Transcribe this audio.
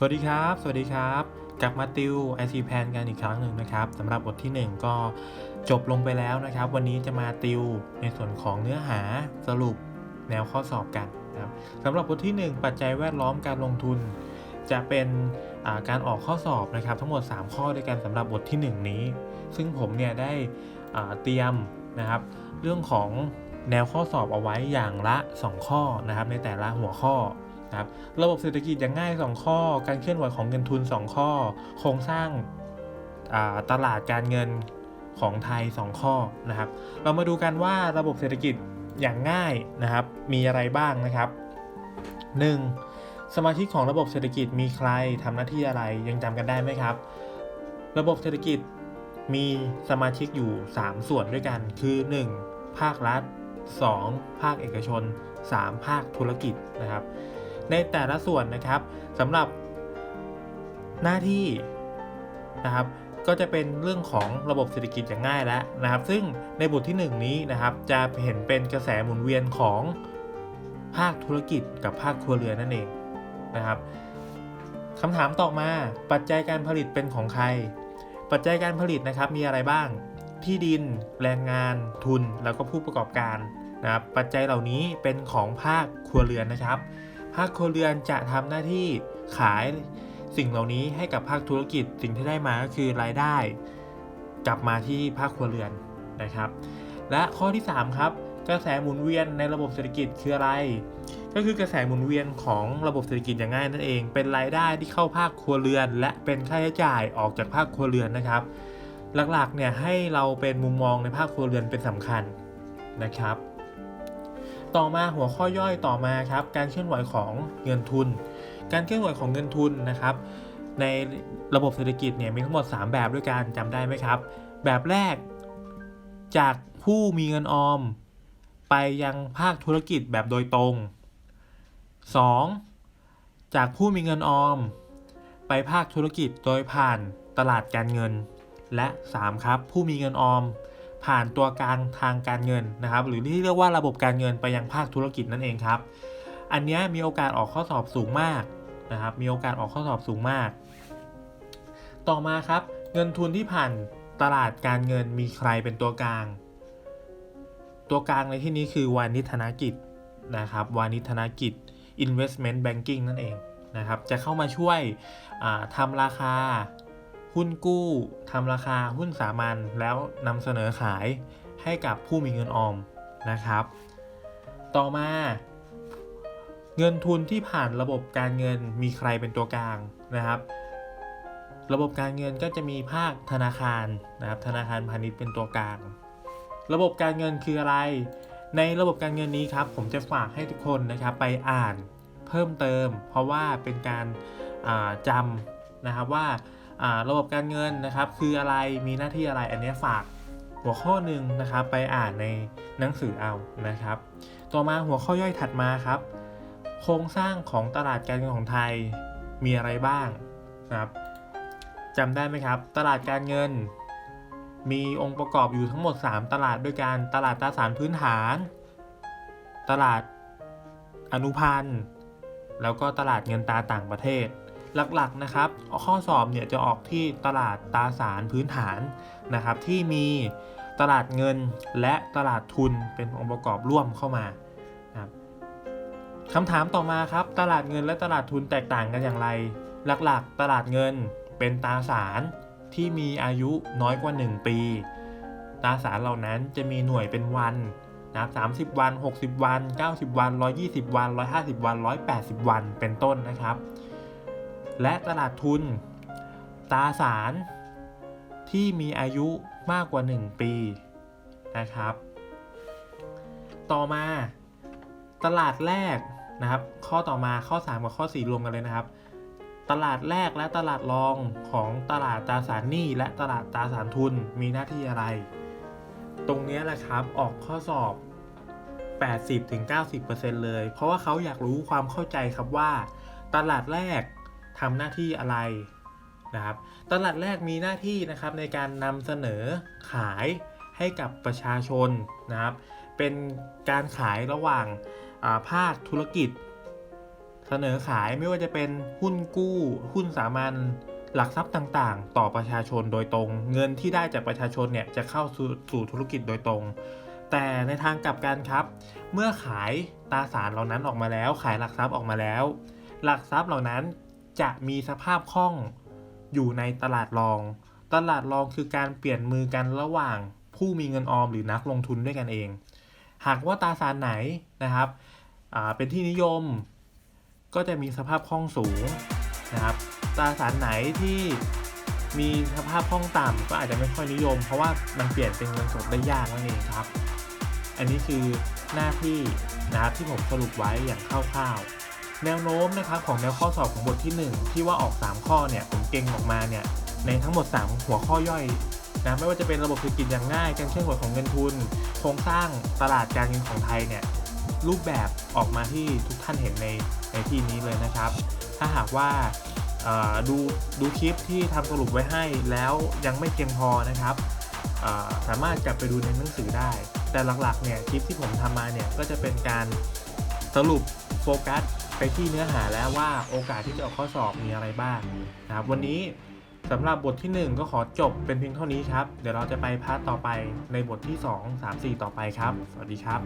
สวัสดีครับ สวัสดีครับ กลับมาติว IC Plan กันอีกครั้งหนึ่งนะครับสำหรับบทที่ 1 ก็จบลงไปแล้วนะครับ วันนี้จะมาติวในส่วนของเนื้อหาสรุปแนวข้อสอบกันนะครับสำหรับบทที่ 1 ปัจจัยแวดล้อมการลงทุน จะเป็นาการออกข้อสอบนะครับ ทั้งหมด 3 ข้อด้วยกันสำหรับบทที่ 1 นี้ ซึ่งผมเนี่ยได้เตรียมนะครับ เรื่องของแนวข้อสอบเอาไว้อย่างละ 2 ข้อนะครับ ในแต่ละหัวข้อ นะครับระบบเศรษฐกิจอย่างง่าย 2 ข้อ การเคลื่อนไหวของเงินทุน 2 ข้อ โครงสร้างาตลาดการเงินของไทย 2 ข้อนะครับ เรามาดูกันว่าระบบเศรษฐกิจอย่างง่ายนะครับ มีอะไรบ้างนะครับ 1. สมาชิกของระบบเศรษฐกิจมีใครทำหน้าที่อะไรยังจำกันได้ไหมครับ ระบบเศรษฐกิจมีสมาชิกอยู่ 3 ส่วนด้วยกันคือ 1. ภาครัฐ 2. ภาคเอกชน 3. ภาคธุรกิจนะครับ ในแต่ละส่วนนะครับสำหรับหน้าที่นะครับก็จะเป็นเรื่องของระบบเศรษฐกิจอย่างง่ายแล้วนะครับ ซึ่งในบทที่ 1 นี้นะครับ จะเห็นเป็นกระแสหมุนเวียนของภาคธุรกิจกับภาคครัวเรือนนั่นเองนะครับคำถามต่อมาปัจจัยการผลิตเป็นของใคร ปัจจัยการผลิตนะครับมีอะไรบ้าง ที่ดิน แรงงาน ทุน แล้วก็ผู้ประกอบการนะครับปัจจัยเหล่านี้เป็นของภาคครัวเรือนนะครับ ภาคครัวเรือนจะทำหน้าที่ขายสิ่งเหล่านี้ให้กับภาคธุรกิจสิ่งที่ได้มาก็คือรายได้ กลับมาที่ภาคครัวเรือนนะครับ และข้อที่ 3 ครับ กระแสหมุนเวียนในระบบเศรษฐกิจคืออะไร ก็คือกระแสหมุนเวียนของระบบเศรษฐกิจอย่างง่ายนั่นเอง เป็นรายได้ที่เข้าภาคครัวเรือน และเป็นค่าใช้จ่ายออกจากภาคครัวเรือนนะครับ หลักๆเนี่ยให้เราเป็นมุมมองในภาคครัวเรือนเป็นสำคัญนะครับ ต่อมาหัวข้อย่อยต่อมาครับการเคลื่อนไหวของเงินทุน การเคลื่อนไหวของเงินทุนนะครับ ในระบบเศรษฐกิจเนี่ยมีทั้งหมด 3 แบบด้วยกันจำได้ไหมครับ แบบแรกจากผู้มีเงินออม ไปยังภาคธุรกิจแบบโดยตรง 2. จากผู้มีเงินออม ไปภาคธุรกิจโดยผ่านตลาดการเงิน และ 3 ครับ ผู้มีเงินออม ผ่านตัวกลางทางการเงินนะครับ หรือที่เรียกว่าระบบการเงินไปยังภาคธุรกิจนั่นเองครับ อันนี้มีโอกาสออกข้อสอบสูงมากนะครับ มีโอกาสออกข้อสอบสูงมาก ต่อมาครับ เงินทุนที่ผ่านตลาดการเงินมีใครเป็นตัวกลาง ตัวกลางในที่นี้คือวานิธนกิจนะครับ วานิธนกิจ investment banking นั่นเองนะครับ จะเข้ามาช่วยทำราคา หุ้นกู้ทำราคาหุ้นสามัญแล้วนำเสนอขายให้กับผู้มีเงินออมนะครับ ต่อมา เงินทุนที่ผ่านระบบการเงินมีใครเป็นตัวกลางนะครับ ระบบการเงินก็จะมีภาคธนาคารนะครับธนาคารพาณิชย์เป็นตัวกลาง ระบบการเงินคืออะไร ในระบบการเงินนี้ครับ ผมจะฝากให้ทุกคนนะครับไปอ่านเพิ่มเติม เพราะว่าเป็นการาจำนะครับว่า ระบบการเงินนะครับ คืออะไรมีหน้าที่อะไรอันนี้ฝากหัวข้อหนึ่งนะครับ ไปอ่านในหนังสือเอานะครับ ต่อมาหัวข้อย่อยถัดมาครับ โครงสร้างของตลาดการเงินของไทยมีอะไรบ้างนะครับจำได้ไหมครับ ตลาดการเงิน มีองค์ประกอบอยู่ทั้งหมด 3 ตลาดด้วยกันตลาดตราสารพื้นฐาน ตลาดอนุพันธ์ แล้วก็ตลาดเงินตราต่างประเทศ หลักๆนะครับข้อสอบเนี่ยจะออกที่ตลาดตราสารพื้นฐานนะครับ ที่มีตลาดเงินและตลาดทุนเป็นองค์ประกอบร่วมเข้ามานะครับคำถามต่อมาครับ ตลาดเงินและตลาดทุนแตกต่างกันอย่างไร หลักๆ ตลาดเงินเป็นตราสารที่มีอายุน้อยกว่า 1 ปี ตราสารเหล่านั้นจะมีหน่วยเป็นวันนะครับ30 วัน 60 วัน 90 วัน 120 วัน 150 วัน 180 วัน เป็นต้นนะครับ และตลาดทุน ตราสาร ที่มีอายุมากกว่า 1 ปีนะครับ ต่อมาตลาดแรกนะครับ ข้อต่อมาข้อ 3 กับข้อ 4 รวมกันเลยนะครับ ตลาดแรกและตลาดรองของตลาดตราสารหนี้และตลาดตราสารทุนมีหน้าที่อะไร ตรงนี้แหละครับออกข้อสอบ 80-90%เลย เพราะว่าเขาอยากรู้ความเข้าใจครับว่า ตลาดแรก ทำหน้าที่อะไรนะครับ ตลาดแรกมีหน้าที่นะครับในการนำเสนอขายให้กับประชาชนนะครับ เป็นการขายระหว่างาภาคธุรกิจ เสนอขายไม่ว่าจะเป็นหุ้นกู้ หุ้นสามัญหลักทรัพย์ต่างๆ ต่อประชาชนโดยตรง เงินที่ได้จากประชาชนเนี่ยจะเข้าสสู่ธุรกิจโดยตรง แต่ในทางกลับกันครับ เมื่อขายตราสารเหล่านั้นออกมาแล้ว ขายหลักทรัพย์ออกมาแล้ว หลักทรัพย์เหล่านั้น จะมีสภาพคล่องอยู่ในตลาดรอง ตลาดรองคือการเปลี่ยนมือกันระหว่างผู้มีเงินออมหรือนักลงทุนด้วยกันเอง หากว่าตราสารไหนนะครับเป็นที่นิยม ก็จะมีสภาพคล่องสูงนะครับ ตราสารไหนที่มีสภาพคล่องต่ำก็อาจจะไม่ค่อยนิยม เพราะว่ามันเปลี่ยนเป็นเงินสดได้ยากนั่นเองครับ อันนี้คือหน้าที่นะครับที่ผมสรุปไว้อย่างคร่าวๆ แนวโน้มนะครับของแนวข้อสอบของบทที่ 1 ที่ว่าออก 3 ข้อเนี่ยผมเก่งออกมาเนี่ยในทั้งหมด 3 หัวข้อย่อยนะไม่ว่าจะเป็นระบบเศรษฐกิจอย่างง่าย การเคลื่อนไหวของเงินทุน โครงสร้างตลาดการเงินของไทยเนี่ยรูปแบบออกมาที่ทุกท่านเห็นในในที่นี้เลยนะครับ ถ้าหากว่าดูดูคลิปที่ทำสรุปไว้ให้แล้วยังไม่เพียงพอนะครับสามารถกลับไปดูในหนังสือได้ แต่หลักๆเนี่ยคลิปที่ผมทำมาเนี่ยก็จะเป็นการสรุปโฟกัส ไปที่เนื้อหาแล้วว่าโอกาสที่จะออกข้อสอบมีอะไรบ้างนะครับวันนี้สำหรับบทที่ 1 ก็ขอจบเป็นเพียงเท่านี้ครับ เดี๋ยวเราจะไปพาร์ทต่อไปในบทที่ 2 3 4 ต่อไปครับ สวัสดีครับ